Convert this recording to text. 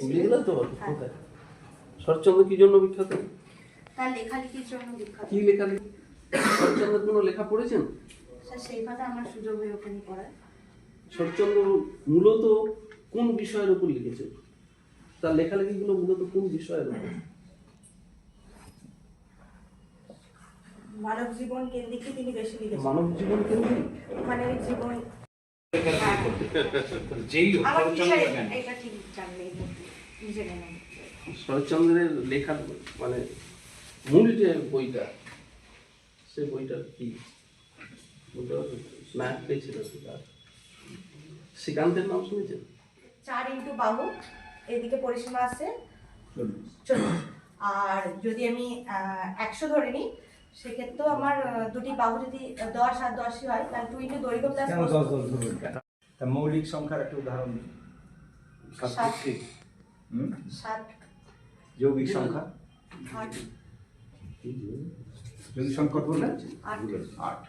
ভুলে গেলে তো কোথায়? শরৎচন্দ্র কি জন্য বিখ্যাত? তার লেখালেখির জন্য বিখ্যাত। কি লেখা লেখা শরৎচন্দ্রের কোনো লেখা পড়েছেন? স্যার সেইভাবে আমার সুযোগ হয়ে ওঠেনি পড়ার। শরৎচন্দ্র মূলত কোন বিষয়ের উপর লিখেছেন? তার লেখালেখিগুলো মূলত কোন বিষয়ের উপর? মানব জীবন কেন্দ্রিকই তিনি বেশি লিখেছেন? মানব জীবন কেন্দ্রিক? মানে জীবন যেই শরৎচন্দ্র কেন? এটা ঠিক জানলে নিজে জানেন শরৎচন্দ্রের লেখার মানে মূল যে বইটা সে বইটা কি নায়ক শ্রীকান্তের নাম শুনেছেন? চার ইন্টু বাহু এদিকে পরিসীমা আছে। চল্লিশ। আর যদি আমি একশো ধরে নিই সেক্ষেত্রেও আমার দুটি বাহু যদি দশ আর দশই হয় তাহলে টু ইন্টু দৈর্ঘ্য প্লাস মৌলিক সংখ্যার একটা উদাহরণ যৌগিক সংখ্যা আট যৌগিক সংখ্যা বললেন আট আট